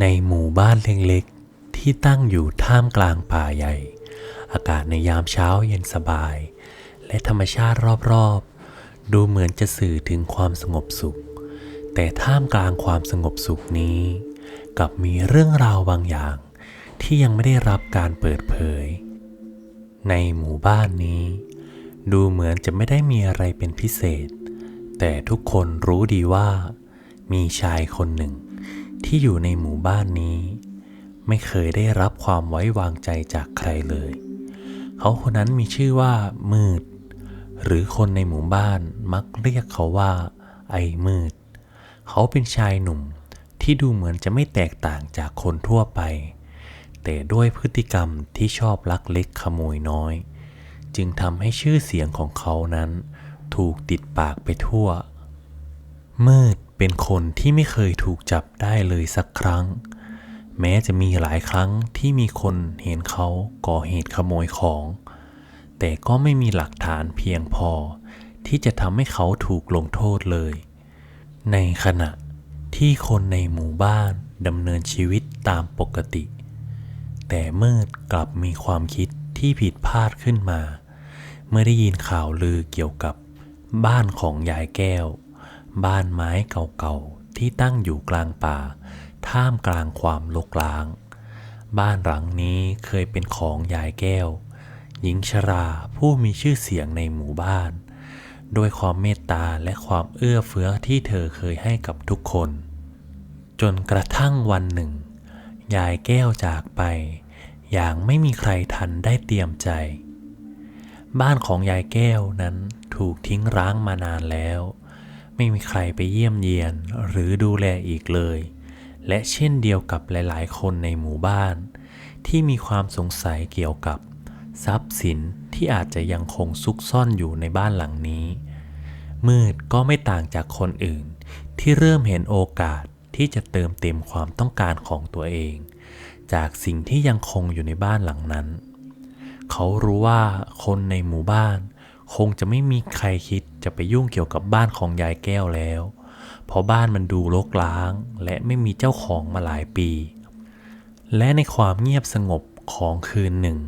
ในหมู่บ้านเล็กๆ ที่ตั้งอยู่ท่ามกลางป่าใหญ่ อากาศในยามเช้าเย็นสบาย และธรรมชาติรอบๆ ดูเหมือนจะสื่อถึงความสงบสุข แต่ท่ามกลางความสงบสุขนี้กลับมีเรื่องราวบางอย่าง ที่ยังไม่ได้รับการเปิดเผย ในหมู่บ้านนี้ ดูเหมือนจะไม่ได้มีอะไรเป็นพิเศษ แต่ทุกคนรู้ดีว่า มีชายคนหนึ่ง ที่อยู่ในหมู่บ้านนี้ ไม่เคยได้รับความไว้วางใจจากใครเลย เขาคนนั้นมีชื่อว่ามืด หรือคนในหมู่บ้านมักเรียกเขาว่า ไอ้มืด เขาเป็นชายหนุ่มที่ดูเหมือนจะไม่แตกต่างจากคนทั่วไป แต่ด้วยพฤติกรรมที่ชอบลักเล็กขโมยน้อย จึงทำให้ชื่อเสียงของเขานั้น ถูกติดปากไปทั่ว มืด เป็นคนที่ไม่เคยถูกจับได้เลยสักครั้ง แม้จะมีหลายครั้งที่มีคนเห็นเขาก่อเหตุขโมยของ แต่ก็ไม่มีหลักฐานเพียงพอ ที่จะทำให้เขาถูกลงโทษเลย ในขณะที่คนในหมู่บ้านดำเนินชีวิตตามปกติ แต่มืดกลับมีความคิดที่ผิดพลาดขึ้นมา เมื่อได้ยินข่าวลือเกี่ยวกับบ้านของยายแก้ว บ้านไม้เก่าๆที่ตั้งอยู่กลางป่า ท่ามกลางความลกล้าง บ้านหลังนี้เคยเป็นของยายแก้ว หญิงชราผู้มีชื่อเสียงในหมู่บ้าน ด้วยความเมตตาและความเอื้อเฟื้อที่เธอเคยให้กับทุกคน จนกระทั่งวันหนึ่ง ยายแก้วจากไป อย่างไม่มีใครทันได้เตรียมใจ บ้านของยายแก้วนั้นถูกทิ้งร้างมานานแล้ว ไม่มีใครไปเยี่ยมเยียนหรือดูแลอีกเลย และเช่นเดียวกับหลายๆ คนในหมู่บ้าน ที่มีความสงสัยเกี่ยวกับ ทรัพย์สินที่อาจจะยังคงซุกซ่อนอยู่ในบ้านหลังนี้ มืดก็ไม่ต่างจากคนอื่น ที่เริ่มเห็นโอกาสที่จะเติมเต็มความต้องการของตัวเอง จากสิ่งที่ยังคงอยู่ในบ้านหลังนั้น เขารู้ว่าคนในหมู่บ้าน คงจะไม่มีใครคิด จะไปยุ่งเกี่ยวกับบ้านของยายแก้วแล้ว เพราะบ้านมันดูรกร้าง และไม่มีเจ้าของมาหลายปี และในความเงียบสงบของคืนหนึ่ง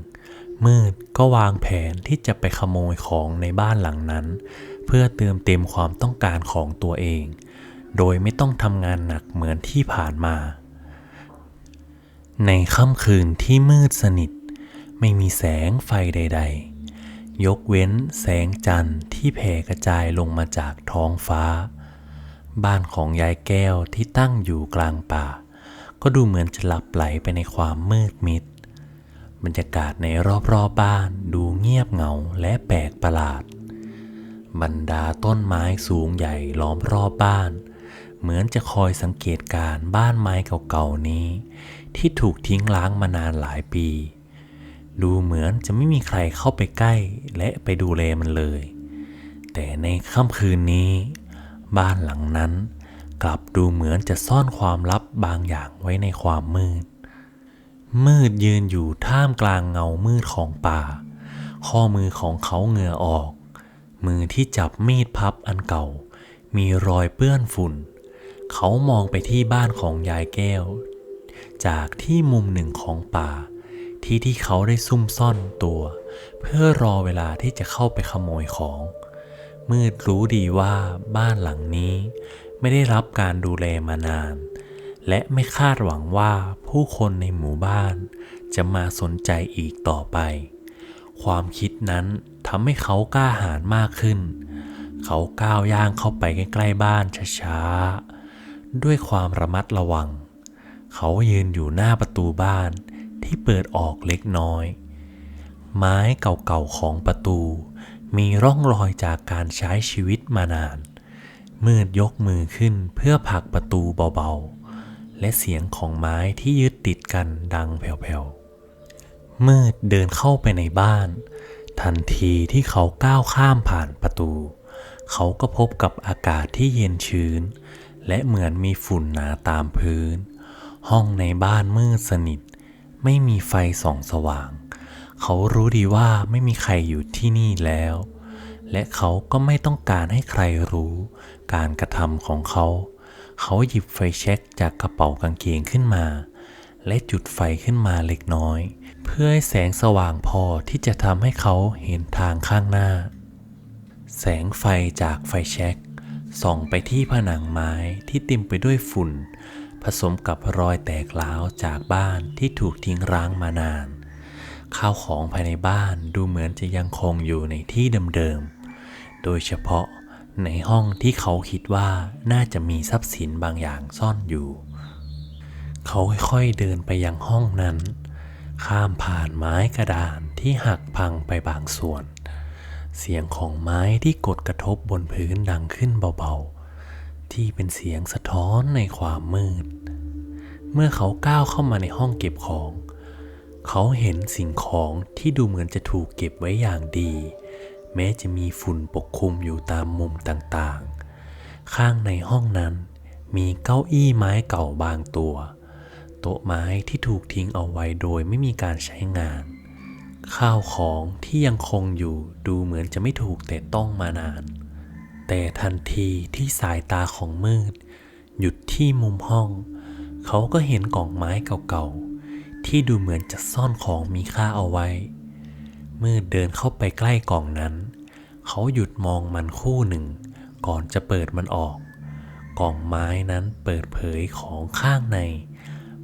มืดก็วางแผนที่จะไปขโมยของในบ้านหลังนั้น เพื่อเติมเต็มความต้องการของตัวเอง โดยไม่ต้องทำงานหนักเหมือนที่ผ่านมา ในค่ำคืนที่มืดสนิท ไม่มีแสงไฟใด ๆ ยกเว้นแสงจันทร์ที่แผ่กระจายลงมาจากท้องฟ้า บ้านของยายแก้วที่ตั้งอยู่กลางป่า ก็ดูเหมือนจะหลับไหลไปในความมืดมิด บรรยากาศในรอบๆบบ้านดูเงียบเหงาและแปลกประหลาด บรรดาต้นไม้สูงใหญ่ล้อมรอบบ้าน เหมือนจะคอยสังเกตการบ้านไม้เก่าๆนี้ ที่ถูกทิ้งล้างมานานหลายปี ดูเหมือนจะไม่มีใครเข้าไปใกล้และไปดูแลมันเลย แต่ในค่ำคืนนี้ บ้านหลังนั้น กลับดูเหมือนจะซ่อนความลับบางอย่างไว้ในความมืด มืดยืนอยู่ท่ามกลางเงามืดของป่า ข้อมือของเขาเหงื่อออก มือที่จับมีดพับอันเก่า มีรอยเปื้อนฝุ่น เขามองไปที่บ้านของยายแก้ว จากที่มุมหนึ่งของป่า ที่ที่เขาได้ซุ่มซ่อนตัว เพื่อรอเวลาที่จะเข้าไปขโมยของ มืดรู้ดีว่าบ้านหลังนี้ ไม่ได้รับการดูแลมานาน และไม่คาดหวังว่าผู้คนในหมู่บ้าน จะมาสนใจอีกต่อไป ความคิดนั้นทำให้เขากล้าหาญมากขึ้น เขาก้าวย่างเข้าไปใกล้ๆบ้านช้าๆด้วยความระมัดระวัง เขายืนอยู่หน้าประตูบ้าน ที่เปิดออกเล็กน้อย ไม้เก่าๆของประตู มีร่องรอยจากการใช้ชีวิตมานาน มืดยกมือขึ้นเพื่อผลักประตูเบาๆ และเสียงของไม้ที่ยึดติดกันดังแผ่วๆ มืดเดินเข้าไปในบ้าน ทันทีที่เขาก้าวข้ามผ่านประตู เขาก็พบกับอากาศที่เย็นชื้น และเหมือนมีฝุ่นหนาตามพื้นห้องในบ้านมืดสนิท ไม่มีไฟส่องสว่าง เขารู้ดีว่าไม่มีใครอยู่ที่นี่แล้ว และเขาก็ไม่ต้องการให้ใครรู้ การกระทำของเขา เขาหยิบไฟแช็กจากกระเป๋ากางเกงขึ้นมา และจุดไฟขึ้นมาเล็กน้อย เพื่อให้แสงสว่างพอที่จะทำให้เขาเห็นทางข้างหน้า แสงไฟจากไฟแช็กส่องไปที่ผนังไม้ที่เต็มไปด้วยฝุ่น ผสมกับรอยแตกร้าวจากบ้านที่ถูกทิ้งร้างมานาน ข้าวของภายในบ้านดูเหมือนจะยังคงอยู่ในที่เดิมๆ โดยเฉพาะในห้องที่เขาคิดว่าน่าจะมีทรัพย์สินบางอย่างซ่อนอยู่ เขาค่อยๆเดินไปยังห้องนั้น ข้ามผ่านไม้กระดานที่หักพังไปบางส่วน เสียงของไม้ที่กดกระทบบนพื้นดังขึ้นเบาๆ ที่เป็นเสียงสะท้อนในความมืด เมื่อเขาก้าวเข้ามาในห้องเก็บของ เขาเห็นสิ่งของที่ดูเหมือนจะถูกเก็บไว้อย่างดี แม้จะมีฝุ่นปกคลุมอยู่ตามมุมต่างๆ ข้างในห้องนั้นมีเก้าอี้ไม้เก่าบางตัว โต๊ะไม้ที่ถูกทิ้งเอาไว้โดยไม่มีการใช้งาน ข้าวของที่ยังคงอยู่ดูเหมือนจะไม่ถูกแต่ต้องมานาน แต่ทันทีที่สายตาของมืด หยุดที่มุมห้อง เขาก็เห็นกล่องไม้เก่าๆ ที่ดูเหมือนจะซ่อนของมีค่าเอาไว้ มืดเดินเข้าไปใกล้กล่องนั้น เขาหยุดมองมันคู่หนึ่ง ก่อนจะเปิดมันออก กล่องไม้นั้นเปิดเผยของข้างใน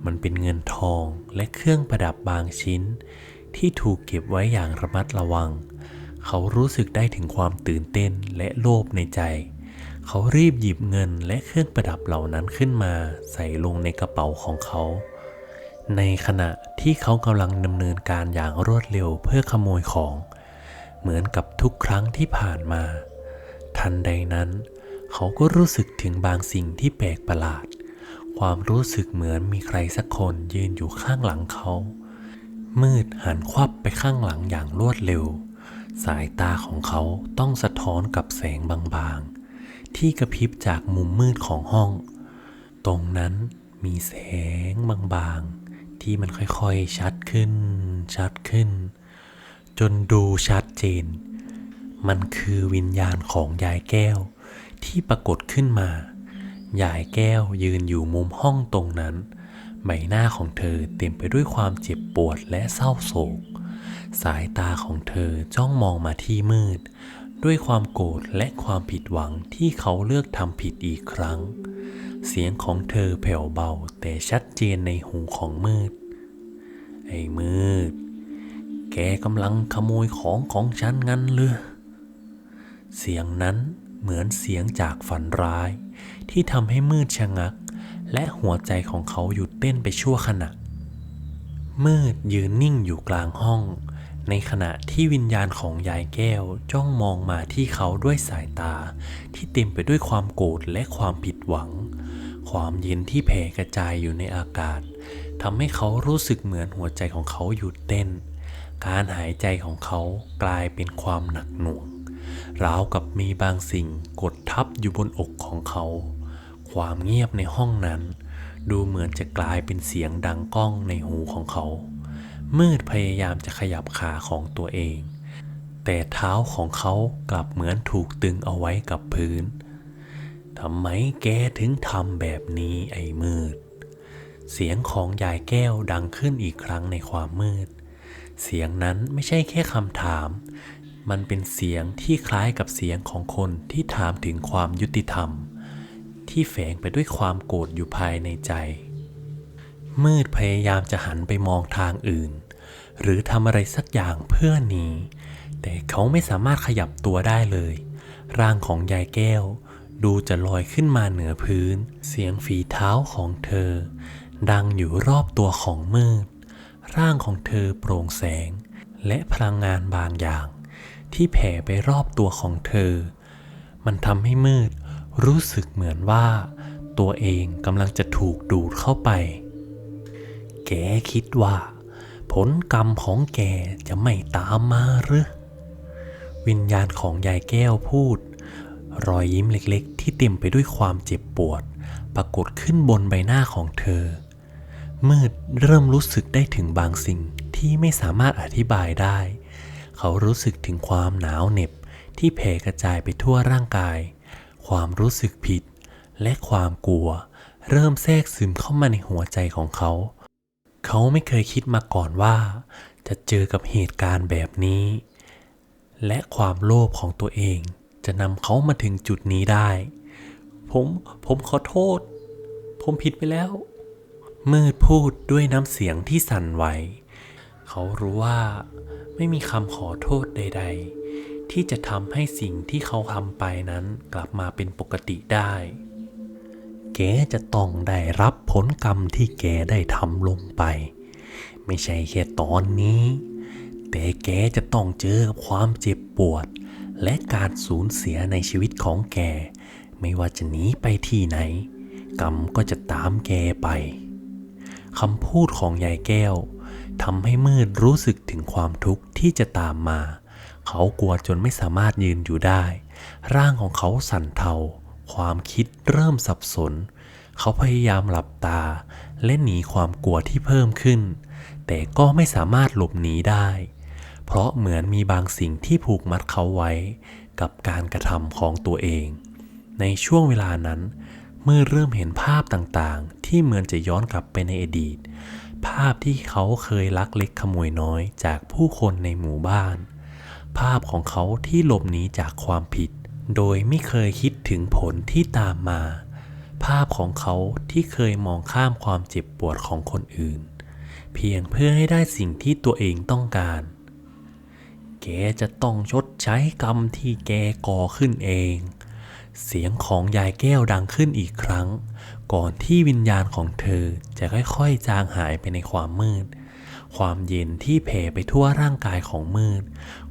มันเป็นเงินทองและเครื่องประดับบางชิ้น ที่ถูกเก็บไว้อย่างระมัดระวังเเขารู้สึกได้ถึงความตื่นเต้นและโลภในใจ เขารีบหยิบเงินและเครื่องประดับเหล่านั้นขึ้นมา ใส่ลงในกระเป๋าของเขา ในขณะที่เขากำลังดำเนินการอย่างรวดเร็วเพื่อขโมยของ เหมือนกับทุกครั้งที่ผ่านมา ทันใดนั้น เขาก็รู้สึกถึงบางสิ่งที่แปลกประหลาด ความรู้สึกเหมือนมีใครสักคนยืนอยู่ข้างหลังเขา มืดหันควับไปข้างหลังอย่างรวดเร็ว สายตาของเขาต้องสะท้อนกับแสงบางๆ ที่กระพริบจากมุมมืดของห้อง ตรงนั้นมีแสงบางๆ ที่มันค่อยๆชัดขึ้น ชัดขึ้น จนดูชัดเจน มันคือวิญญาณของยายแก้วที่ปรากฏขึ้นมา ยายแก้วยืนอยู่มุมห้องตรงนั้น ใบหน้าของเธอเต็มไปด้วยความเจ็บปวดและเศร้าโศก สายตาของเธอจ้องมองมาที่มืด ด้วยความโกรธและความผิดหวังที่เขาเลือกทำผิดอีกครั้ง เสียงของเธอแผ่วเบาแต่ชัดเจนในหูของมืด ไอ้มืด แกกำลังขโมยของของฉันงั้นเรือเสียงนั้นเหมือนเสียงจากฝันร้าย ที่ทำให้มืดชะงัก และหัวใจของเขาหยุดเต้นไปชั่วขณะ มืดยืนนิ่งอยู่กลางห้อง ในขณะที่วิญญาณของยายแก้วจ้องมองมาที่เขาด้วยสายตา ที่เต็มไปด้วยความโกรธและความผิดหวัง ความเย็นที่แผ่กระจายอยู่ในอากาศทำให้เขารู้สึกเหมือนหัวใจของเขาหยุดเต้น การหายใจของเขากลายเป็นความหนักหน่วงราวกับมีบางสิ่งกดทับอยู่บนอกของเขา ความเงียบในห้องนั้น ดูเหมือนจะกลายเป็นเสียงดังก้องในหูของเขา มืดพยายามจะขยับขาของตัวเอง แต่เท้าของเขากลับเหมือนถูกตึงเอาไว้กับพื้นทำไมแกถึงทำแบบนี้ไอ้มืด เสียงของยายแก้วดังขึ้นอีกครั้งในความมืด เสียงนั้นไม่ใช่แค่คำถาม มันเป็นเสียงที่คล้ายกับเสียงของคนที่ถามถึงความยุติธรรม ที่แฝงไปด้วยความโกรธอยู่ภายในใจ มืดพยายามจะหันไปมองทางอื่น หรือทำอะไรสักอย่างเพื่อหนีแต่เขาไม่สามารถขยับตัวได้เลย ร่างของยายแก้ว ดูจะลอยขึ้นมาเหนือพื้น เสียงฝีเท้าของเธอ ดังอยู่รอบตัวของมืด ร่างของเธอโปร่งแสง และพลังงานบางอย่าง ที่แผ่ไปรอบตัวของเธอ มันทำให้มืด รู้สึกเหมือนว่าตัวเองกำลังจะถูกดูดเข้าไป แกคิดว่า ผลกรรมของแกจะไม่ตามมาหรือ วิญญาณของยายแก้วพูด รอยยิ้มเล็กๆ ที่เต็มไปด้วยความเจ็บปวด ปรากฏขึ้นบนใบหน้าของเธอ มืดเริ่มรู้สึกได้ถึงบางสิ่งที่ไม่สามารถอธิบายได้ เขารู้สึกถึงความหนาวเหน็บที่แผ่กระจายไปทั่วร่างกาย ความรู้สึกผิด และความกลัว เริ่มแทรกซึมเข้ามาในหัวใจของเขา เขาไม่เคยคิดมาก่อนว่า จะเจอกับเหตุการณ์แบบนี้ และความโลภของตัวเอง จะนำเขามาถึงจุดนี้ได้ ผมผมขอโทษ ผมผิดไปแล้ว มืดพูดด้วยน้ำเสียงที่สั่นไหว เขารู้ว่าไม่มีคำขอโทษใด ๆ ที่จะทำให้สิ่งที่เขาทำไปนั้นกลับมาเป็นปกติได้ แกจะต้องได้รับผลกรรมที่แกได้ทำลงไป ไม่ใช่แค่ตอนนี้ แต่แกจะต้องเจอกับความเจ็บปวด และการสูญเสียในชีวิตของแก ไม่ว่าจะหนีไปที่ไหน กรรมก็จะตามแกไปคำพูดของยายแก้วทำให้มืดรู้สึกถึงความทุกข์ที่จะตามมา เขากลัวจนไม่สามารถยืนอยู่ได้ ร่างของเขาสั่นเทา ความคิดเริ่มสับสน เขาพยายามหลับตา และหนีความกลัวที่เพิ่มขึ้น แต่ก็ไม่สามารถหลบหนีได้ เพราะเหมือนมีบางสิ่งที่ผูกมัดเขาไว้ กับการกระทำของตัวเอง ในช่วงเวลานั้น เมื่อเริ่มเห็นภาพต่างๆ ที่เหมือนจะย้อนกลับไปในอดีต ภาพที่เขาเคยลักเล็กขโมยน้อยจากผู้คนในหมู่บ้าน ภาพของเขาที่หลบหนีจากความผิด โดยไม่เคยคิดถึงผลที่ตามมา ภาพของเขาที่เคยมองข้ามความเจ็บปวดของคนอื่น เพียงเพื่อให้ได้สิ่งที่ตัวเองต้องการ แกจะต้องชดใช้กรรมที่แกก่อขึ้นเอง เสียงของยายแก้วดังขึ้นอีกครั้ง ก่อนที่วิญญาณของเธอจะค่อยๆจางหายไปในความมืด ความเย็นที่แผ่ไปทั่วร่างกายของมืด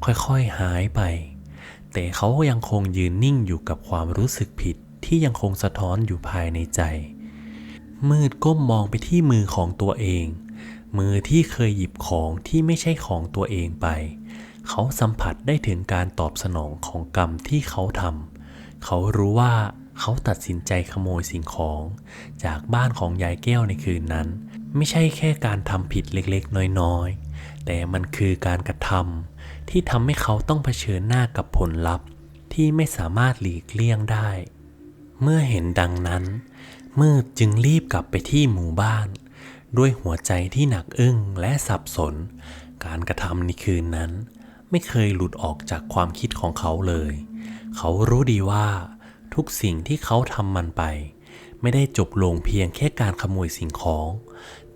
ค่อยๆหายไป แต่เขายังคงยืนนิ่งอยู่กับความรู้สึกผิดที่ยังคงสะท้อนอยู่ภายในใจ มืดก้มมองไปที่มือของตัวเอง มือที่เคยหยิบของที่ไม่ใช่ของตัวเองไป เขาสัมผัสได้ถึงการตอบสนองของกรรมที่เขาทำเขารู้ว่าเขาตัดสินใจขโมยสิ่งของ จากบ้านของยายแก้วในคืนนั้น ไม่ใช่แค่การทำผิดเล็กๆ น้อยๆ แต่มันคือการกระทำที่ทำให้เขาต้องเผชิญหน้ากับผลลัพธ์ที่ไม่สามารถหลีกเลี่ยงได้ เมื่อเห็นดังนั้น มืดจึงรีบกลับไปที่หมู่บ้าน ด้วยหัวใจที่หนักอึ้งและสับสน การกระทำในคืนนั้น ไม่เคยหลุดออกจากความคิดของเขาเลย เขารู้ดีว่า ทุกสิ่งที่เขาทำมันไป ไม่ได้จบลงเพียงแค่การขโมยสิ่งของ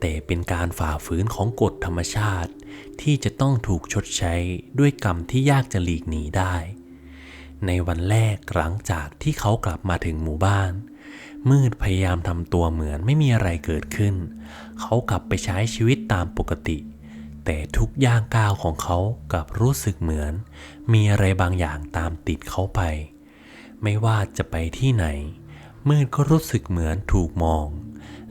แต่เป็นการฝ่าฝืนของกฎธรรมชาติ ที่จะต้องถูกชดใช้ด้วยกรรมที่ยากจะหลีกหนีได้ ในวันแรกหลังจากที่เขากลับมาถึงหมู่บ้าน มืดพยายามทำตัวเหมือนไม่มีอะไรเกิดขึ้น เขากลับไปใช้ชีวิตตามปกติ แต่ทุกย่างก้าวของเขากลับรู้สึกเหมือน มีอะไรบางอย่างตามติดเขาไป ไม่ว่าจะไปที่ไหน มืดก็รู้สึกเหมือนถูกมอง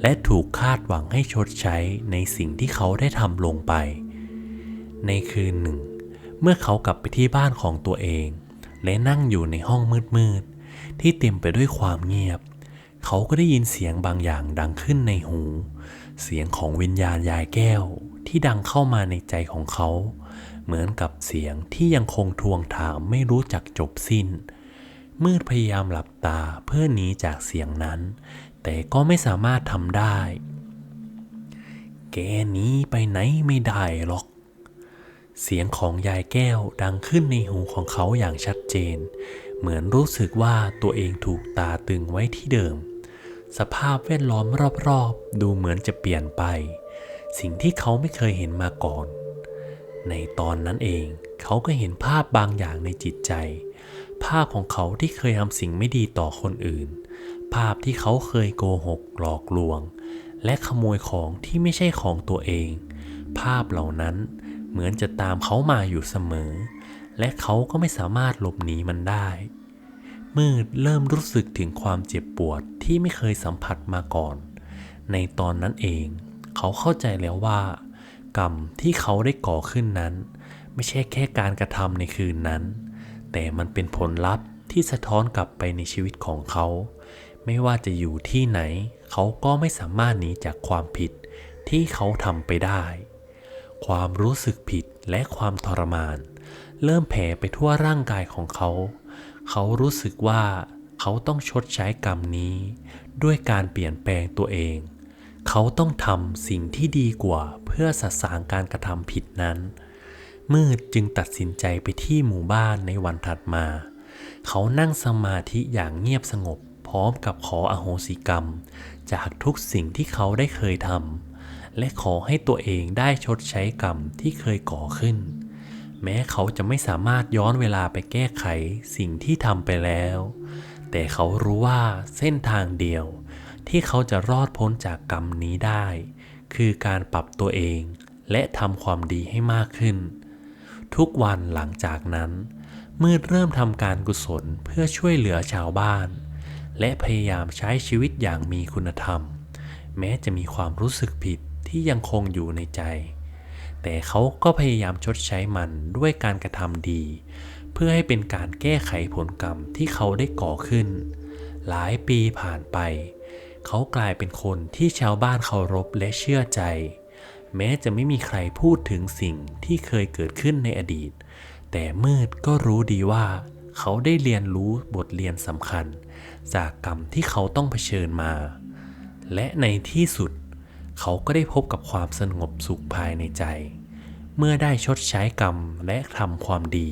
และถูกคาดหวังให้ชดใช้ในสิ่งที่เขาได้ทำลงไป ในคืนหนึ่ง เมื่อเขากลับไปที่บ้านของตัวเอง และนั่งอยู่ในห้องมืดๆที่เต็มไปด้วยความเงียบ เขาก็ได้ยินเสียงบางอย่างดังขึ้นในหู เสียงของวิญญาณยายแก้วที่ดังเข้ามาในใจของเขา เหมือนกับเสียงที่ยังคงทวงถามไม่รู้จักจบสิ้น มืดพยายามหลับตาเพื่อหนีจากเสียงนั้น แต่ก็ไม่สามารถทำได้ แกหนีไปไหนไม่ได้หรอก เสียงของยายแก้วดังขึ้นในหูของเขาอย่างชัดเจน เหมือนรู้สึกว่าตัวเองถูกตาตึงไว้ที่เดิม สภาพแวดล้อมรอบๆ ดูเหมือนจะเปลี่ยนไป สิ่งที่เขาไม่เคยเห็นมาก่อน ในตอนนั้นเองเขาก็เห็นภาพบางอย่างในจิตใจ ภาพของเขาที่เคยทำสิ่งไม่ดีต่อคนอื่น ภาพที่เขาเคยโกหกหลอกลวง และขโมยของที่ไม่ใช่ของตัวเอง ภาพเหล่านั้นเหมือนจะตามเขามาอยู่เสมอ และเขาก็ไม่สามารถหลบหนีมันได้ มืดเริ่มรู้สึกถึงความเจ็บปวดที่ไม่เคยสัมผัสมาก่อน ในตอนนั้นเอง เขาเข้าใจแล้วว่า กรรมที่เขาได้ก่อขึ้นนั้น ไม่ใช่แค่การกระทำในคืนนั้น แต่มันเป็นผลลัพธ์ที่สะท้อนกลับไปในชีวิตของเขา ไม่ว่าจะอยู่ที่ไหน เขาก็ไม่สามารถหนีจากความผิดที่เขาทำไปได้ ความรู้สึกผิดและความทรมาน เริ่มแผ่ไปทั่วร่างกายของเขา เขารู้สึกว่าเขาต้องชดใช้กรรมนี้ ด้วยการเปลี่ยนแปลงตัวเอง เขาต้องทำสิ่งที่ดีกว่าเพื่อสะสางการกระทำผิดนั้น มืดจึงตัดสินใจไปที่หมู่บ้านในวันถัดมา เขานั่งสมาธิอย่างเงียบสงบ ร้อมกับขออโหสิกรรม จากทุกสิ่งที่เขาได้เคยทำและขอให้ตัวเองได้ชดใช้กรรมที่เคยก่อขึ้น แม้เขาจะไม่สามารถย้อนเวลาไปแก้ไขสิ่งที่ทำไปแล้ว แต่เขารู้ว่าเส้นทางเดียวที่เขาจะรอดพ้นจากกรรมนี้ได้ คือการปรับตัวเองและทำความดีให้มากขึ้น ทุกวันหลังจากนั้น มืดเริ่มทำการกุศลเพื่อช่วยเหลือชาวบ้าน และพยายามใช้ชีวิตอย่างมีคุณธรรม แม้จะมีความรู้สึกผิดที่ยังคงอยู่ในใจ แต่เขาก็พยายามชดใช้มันด้วยการกระทำดี เพื่อให้เป็นการแก้ไขผลกรรมที่เขาได้ก่อขึ้น หลายปีผ่านไป เขากลายเป็นคนที่ชาวบ้านเคารพและเชื่อใจ แม้จะไม่มีใครพูดถึงสิ่งที่เคยเกิดขึ้นในอดีต แต่มืดก็รู้ดีว่าเขาได้เรียนรู้บทเรียนสำคัญ จากกรรมที่เขาต้องเผชิญมา และในที่สุด เขาก็ได้พบกับความสงบสุขภายในใจ เมื่อได้ชดใช้กรรมและทำความดี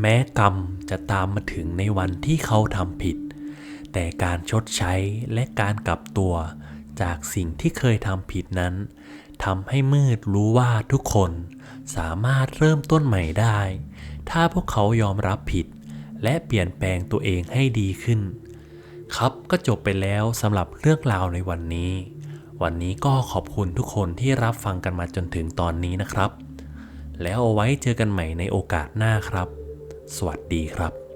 แม้กรรมจะตามมาถึงในวันที่เขาทำผิด แต่การชดใช้และการกลับตัวจากสิ่งที่เคยทำผิดนั้นทำให้มืดรู้ว่าทุกคนสามารถเริ่มต้นใหม่ได้ ถ้าพวกเขายอมรับผิด และเปลี่ยนแปลงตัวเองให้ดีขึ้น ครับก็จบไปแล้วสำหรับเรื่องราวในวันนี้ วันนี้ก็ขอบคุณทุกคนที่รับฟังกันมาจนถึงตอนนี้นะครับ แล้วเอาไว้เจอกันใหม่ในโอกาสหน้าครับ สวัสดีครับ